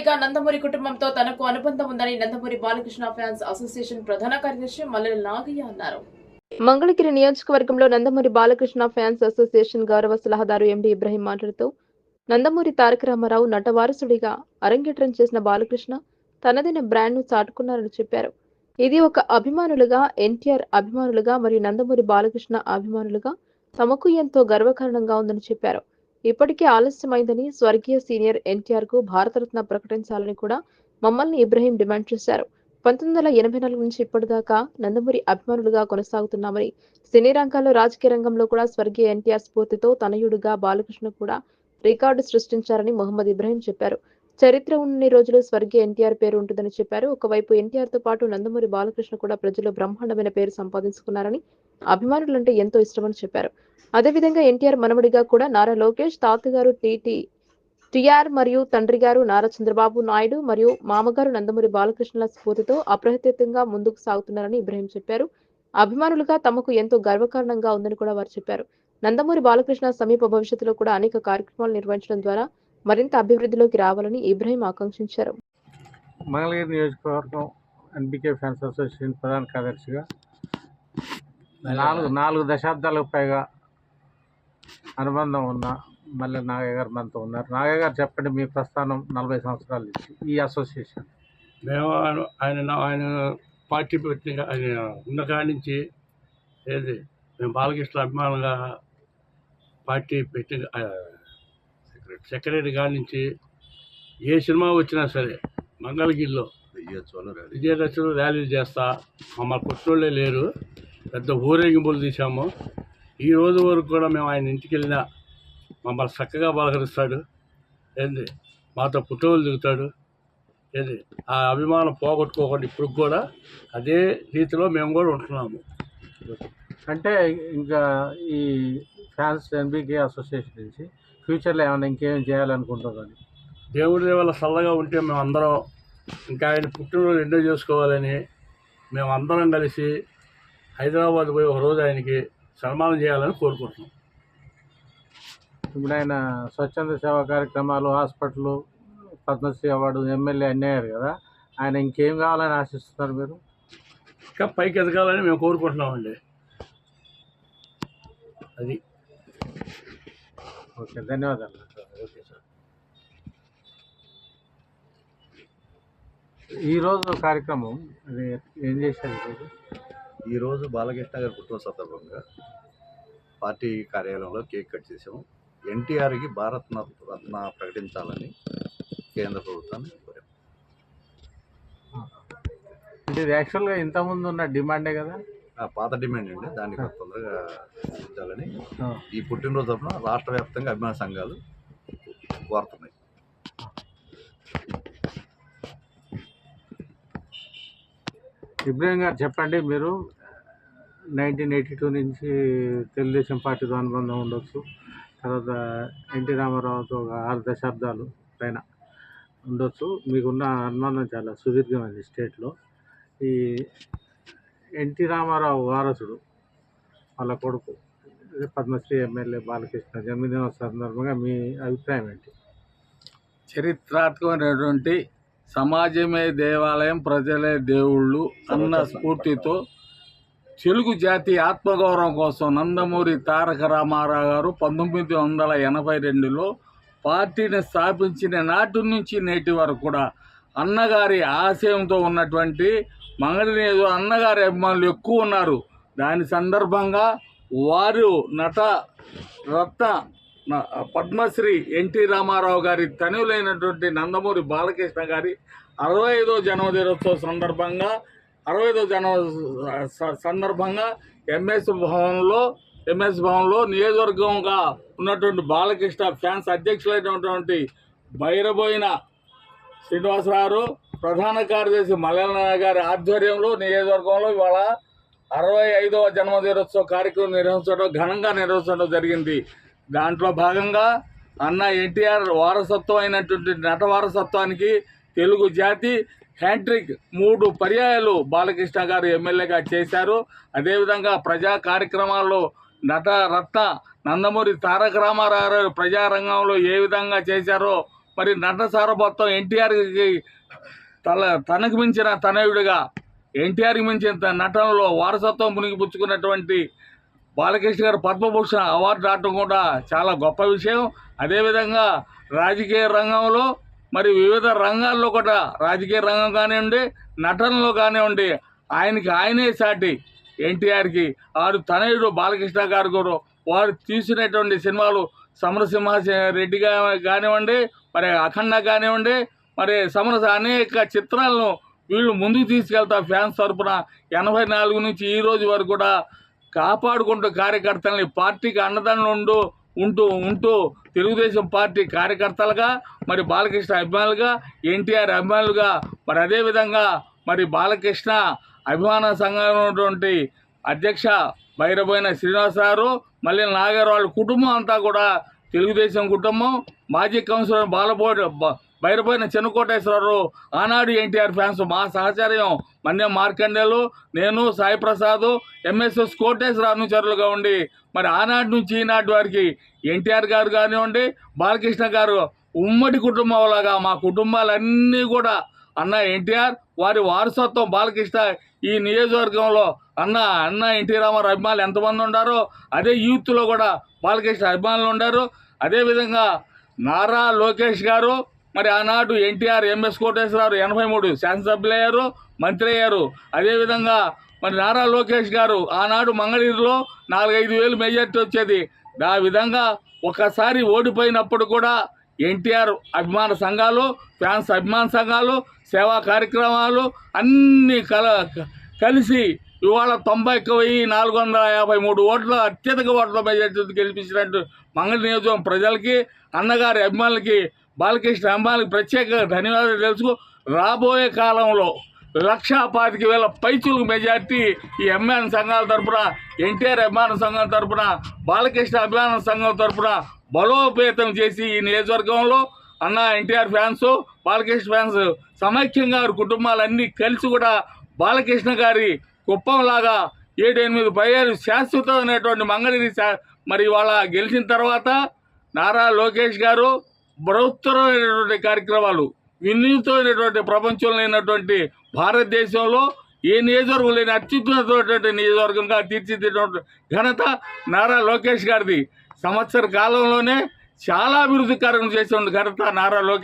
ఏళ్ళపైగా నందమూరి కుటుంబంతో తనకు అనుబంధం ఉందని నందమూరి బాలకృష్ణ ఫ్యాన్స్ అసోసియేషన్ ప్రధాన కార్యదర్శి మల్లెల నాగయ్య అన్నారు. మంగళగిరి నియోజకవర్గంలో నందమూరి బాలకృష్ణ ఫ్యాన్స్ అసోసియేషన్ గౌరవ సలహాదారు ఎండి ఇబ్రహీం మాట్లాడుతూ నందమూరి తారక రామారావు నటవారసుడిగా అరంగేట్రం చేసిన బాలకృష్ణ తనదైన బ్రాండ్ను చాటుకున్నారని చెప్పారు. ఇది ఒక అభిమానులుగా ఎన్టీఆర్ అభిమానులుగా మరియు నందమూరి బాలకృష్ణ అభిమానులుగా తమకు ఎంతో గర్వకారణంగా ఉందని చెప్పారు. ఇప్పటికే ఆలస్యమైందని స్వర్గీయ సీనియర్ ఎన్టీఆర్కు భారతరత్న ప్రకటించాలని కూడా మమ్మల్ని ఇబ్రహీం డిమాండ్ చేశారు. పంతొమ్మిది వందల ఎనభై నాలుగు నుంచి ఇప్పటిదాకా నందమూరి అభిమానులుగా కొనసాగుతున్నామని సినీ రంగాల్లో రాజకీయ రంగంలో కూడా స్వర్గీయ ఎన్టీఆర్ స్ఫూర్తితో తనయుడుగా బాలకృష్ణ కూడా రికార్డు సృష్టించారని మొహమ్మద్ ఇబ్రహీం చెప్పారు. చరిత్ర ఉన్న రోజులు స్వర్గీయ ఎన్టీఆర్ పేరు ఉంటుందని చెప్పారు. ఒకవైపు ఎన్టీఆర్తో పాటు నందమూరి బాలకృష్ణ కూడా ప్రజలు బ్రహ్మాండమైన పేరు సంపాదించుకున్నారని అభిమానులంటే ఎంతో ఇష్టమని చెప్పారు. అదేవిధంగా ఎన్టీఆర్ మనవడిగా కూడా నారా లోకేష్ తాతగారు టీటీ టిఆర్ మరియు తండ్రి గారు నారా చంద్రబాబు నాయుడు మరియు మామగారు నందమూరి బాలకృష్ణుల స్ఫూర్తితో అప్రయత్నంగా ముందుకు సాగుతున్నారని ఇబ్రహీం చెప్పారు. అభిమానులుగా తమకు ఎంతో గర్వకారణంగా ఉందని కూడా వారు చెప్పారు. నందమూరి బాలకృష్ణ సమీప భవిష్యత్తులో కూడా అనేక కార్యక్రమాలు నిర్వహించడం ద్వారా మరింత అభివృద్ధిలోకి రావాలని ఇబ్రహీం ఆకాంక్షించారు. మంగళగిరి నియోజకవర్గం ఎన్బికే ఫ్యాన్స్ అసోసియేషన్ ప్రధాన కార్యదర్శిగా నాలుగు నాలుగు దశాబ్దాలకు పైగా అనుబంధం ఉన్న మళ్ళీ నాగయ్య గారు మనతో ఉన్నారు. నాగయ్య గారు చెప్పండి మీ ప్రస్థానం నలభై సంవత్సరాల నుంచి ఈ అసోసియేషన్. మేము ఆయన ఆయన పార్టీ పెట్టిన ఆయన ఉన్న కాడి నుంచి ఏది మేము బాలకృష్ణ అభిమానంగా పార్టీ పెట్టిన సెక్రటరీ కాడి నుంచి ఏ సినిమా వచ్చినా సరే మంగళగిరిలో విజయదశలో ర్యాలీలు చేస్తా. మమ్మల్ని కొట్టోళ్ళే లేరు. పెద్ద ఊరేగింపులు తీసాము ఈ రోజు వరకు కూడా మేము ఆయన ఇంటికి వెళ్ళినా మమ్మల్ని చక్కగా పలకరిస్తాడు ఏంది? మాతో పుట్టోలు దిగుతాడు. ఏది? ఆ అభిమానం పోగొట్టుకోకుండా ఇప్పుడు కూడా అదే రీతిలో మేము కూడా ఉంటున్నాము. అంటే ఇంకా ఈ ఫ్యాన్స్ ఎన్బికే అసోసియేషన్ నుంచి ఫ్యూచర్లో ఏమైనా ఇంకేం చేయాలనుకుంటున్నారు దేవుడి వల్ల చల్లగా ఉంటే మేము అందరం ఇంకా ఆయన పుట్టినరోజు ఎంజాయ్ చేసుకోవాలని మేము అందరం కలిసి హైదరాబాద్ పోయి ఒక రోజు ఆయనకి సన్మానం చేయాలని కోరుకుంటున్నాం. ఇప్పుడు ఆయన స్వచ్ఛంద సేవా కార్యక్రమాలు హాస్పిటల్ పద్మశ్రీ అవార్డు ఎమ్మెల్యే అన్నీ అయ్యారు కదా ఆయన ఇంకేం కావాలని ఆశిస్తున్నారు మీరు? ఇంకా పైకి ఎదగాలని మేము కోరుకుంటున్నామండి. అది. ఓకే ధన్యవాదాలు. Okay sir. ఈరోజు కార్యక్రమం అది ఏం చేశారు ఈరోజు బాలకృష్ణ గారి పుట్టిన సందర్భంగా పార్టీ కార్యాలయంలో కేక్ కట్ చేసాము ఎన్టీఆర్కి భారత్ రత్న ప్రకటించాలని కేంద్ర ప్రభుత్వాన్ని కోరాము అంటే ఇది యాక్చువల్గా ఇంతకుముందు ఉన్న డిమాండే కదా? ఆ పాత డిమాండ్ అండి. దాన్ని కొంత తొందరగా ఇచ్చాలని ఈ పుట్టినరోజు అప్పుడు రాష్ట్ర వ్యాప్తంగా అభిమాన సంఘాలు కోరుతున్నాయి సిబ్రహ్మ గారు చెప్పండి మీరు నైన్టీన్ ఎయిటీ టూ నుంచి తెలుగుదేశం పార్టీతో అనుబంధం ఉండొచ్చు. తర్వాత ఎన్టీ రామారావుతో ఒక ఆరు దశాబ్దాలు పైన ఉండొచ్చు. మీకున్న అనుబంధం చాలా సుదీర్ఘమైంది స్టేట్లో. ఈ ఎన్టీ రామారావు వారసుడు వాళ్ళ కొడుకు పద్మశ్రీ ఎమ్మెల్యే బాలకృష్ణ జన్మదిన సందర్భంగా మీ అభిప్రాయం ఏంటి? చరిత్రాత్మకమైనటువంటి సమాజమే దేవాలయం ప్రజలే దేవుళ్ళు అన్న స్ఫూర్తితో తెలుగు జాతి ఆత్మగౌరవం కోసం నందమూరి తారక రామారావు గారు పంతొమ్మిది వందల ఎనభై రెండులో పార్టీని స్థాపించిన నాటి నుంచి నేటి వరకు కూడా అన్నగారి ఆశయంతో ఉన్నటువంటి మంగళి అన్నగారి అభిమానులు ఎక్కువ ఉన్నారు. దాని సందర్భంగా వారు నట రత్న పద్మశ్రీ ఎన్టీ రామారావు గారి తనువులైనటువంటి నందమూరి బాలకృష్ణ గారి అరవై ఐదో జన్మదినోత్సవ సందర్భంగా అరవై ఐదో జన్మ స- సందర్భంగా ఎంఎస్ భవన్లో ఎంఎస్ భవన్లో నియోజకవర్గంగా ఉన్నటువంటి బాలకృష్ణ ఫ్యాన్స్ అధ్యక్షులైనటువంటి బైరబోయిన శ్రీనివాసరావు ప్రధాన కార్యదర్శి మల్లెల గారి ఆధ్వర్యంలో నియోజకవర్గంలో ఇవాళ అరవై ఐదవ జన్మదినోత్సవ కార్యక్రమం నిర్వహించడం ఘనంగా నిర్వహించడం జరిగింది. దాంట్లో భాగంగా అన్న ఎన్టీఆర్ వారసత్వం అయినటువంటి నట వారసత్వానికి తెలుగు జాతి హ్యాట్రిక్ మూడు పర్యాయాలు బాలకృష్ణ గారు ఎమ్మెల్యేగా చేశారు. అదేవిధంగా ప్రజా కార్యక్రమాల్లో నట రత్న నందమూరి తారక రామారావు ప్రజారంగంలో ఏ విధంగా చేశారో మరి నట సారభత్వం ఎన్టీఆర్కి తల తనకు మించిన తనయుడిగా ఎన్టీఆర్కి మించిన తన నటనలో వారసత్వం మునిగిపుచ్చుకున్నటువంటి బాలకృష్ణ గారు పద్మభూషణ అవార్డు రావడం కూడా చాలా గొప్ప విషయం. అదేవిధంగా రాజకీయ రంగంలో మరి వివిధ రంగాల్లో కూడా రాజకీయ రంగం కానివ్వండి నటనలో కానివ్వండి ఆయనకి ఆయనే సాటి. ఎన్టీఆర్కి వారు తనయుడు బాలకృష్ణ గారు కూడా వారు తీసినటువంటి సినిమాలు సమరసింహ రెడ్డిగా కానివ్వండి మరి అఖండ కానివ్వండి మరి సమరస అనేక చిత్రాలను వీళ్ళు ముందుకు తీసుకెళ్తా ఫ్యాన్స్ తరపున ఎనభై నాలుగు నుంచి ఈ రోజు వరకు కూడా కాపాడుకుంటూ కార్యకర్తలని పార్టీకి అన్నదానం ఉంటూ ఉంటూ ఉంటూ తెలుగుదేశం పార్టీ కార్యకర్తలుగా మరి బాలకృష్ణ అభిమానులుగా ఎన్టీఆర్ అభిమానులుగా మరి అదేవిధంగా మరి బాలకృష్ణ అభిమాన సంఘం ఉన్నటువంటి అధ్యక్ష బైరబోయిన శ్రీనివాస గారు మళ్ళీ నాగర్ వాళ్ళ కుటుంబం అంతా కూడా తెలుగుదేశం కుటుంబం మాజీ కౌన్సిలర్ బాలబోడి బయటపోయిన బైరబోయిన ఆనాడు ఎన్టీఆర్ ఫ్యాన్స్ మా సహచర్యం. మన్యం మార్కండేలు నేను సాయి ప్రసాద్ ఎంఎస్ఎస్ కోటేశ్వర అనుచరులుగా ఉండి మరి ఆనాటి నుంచి ఈనాటి వారికి ఎన్టీఆర్ గారు కానివ్వండి బాలకృష్ణ గారు ఉమ్మడి కుటుంబం లాగా మా కుటుంబాలన్నీ కూడా అన్న ఎన్టీఆర్ వారి వారసత్వం బాలకృష్ణ ఈ నియోజకవర్గంలో అన్న అన్న ఎన్టీ రామారావు అభిమానులు ఎంతమంది ఉండారో అదే యూత్లో కూడా బాలకృష్ణ అభిమానులు ఉండారు. అదేవిధంగా నారా లోకేష్ గారు మరి ఆనాడు ఎన్టీఆర్ ఎంఎస్ కోటేశ్వరరావు ఎనభై మూడు శాసనసభ్యులు అయ్యారు మంత్రి అయ్యారు. అదేవిధంగా మరి నారా లోకేష్ గారు ఆనాడు మంగళగిరిలో నాలుగైదు వేలు మెజార్టీ వచ్చేది. ఆ విధంగా ఒకసారి ఓడిపోయినప్పుడు కూడా ఎన్టీఆర్ అభిమాన సంఘాలు ఫ్యాన్స్ అభిమాన సంఘాలు సేవా కార్యక్రమాలు అన్నీ కల కలిసి ఇవాళ తొంభై వెయ్యి నాలుగు వందల యాభై మూడు ఓట్ల అత్యధిక ఓట్ల మెజార్టీతో గెలిపించినట్టు మంగళ నియోజకవర్గం ప్రజలకి అన్నగారి అభిమానులకి బాలకృష్ణ అంబానికి ప్రత్యేక ధన్యవాదాలు తెలుసు రాబోయే కాలంలో లక్షా పాతిక వేల పైచులకు మెజార్టీ ఈ అభిమాన సంఘాల తరపున ఎన్టీఆర్ అభిమాన సంఘం తరపున బాలకృష్ణ అభిమాన సంఘం తరపున బలోపేతం చేసి ఈ నియోజకవర్గంలో అన్న ఎన్టీఆర్ ఫ్యాన్స్ బాలకృష్ణ ఫ్యాన్స్ సమైక్యంగా వారి కుటుంబాలన్నీ కలిసి కూడా బాలకృష్ణ గారి కుప్పంలాగా ఏడు ఎనిమిది పైరు శాశ్వతమైనటువంటి మంగళగిరి మరి వాళ్ళ గెలిచిన తర్వాత నారా లోకేష్ గారు బృహత్తరమైనటువంటి కార్యక్రమాలు వినూతమైనటువంటి ప్రపంచంలో లేనటువంటి భారతదేశంలో ఏ నియోజకవర్గం లేని అత్యున్నతమైనటువంటి నియోజకవర్గంగా తీర్చిదిద్దినటువంటి ఘనత నారా లోకేష్ గారిది. సంవత్సర కాలంలోనే చాలా అభివృద్ధి కార్యక్రమం చేసిన ఘనత నారా లోకేష్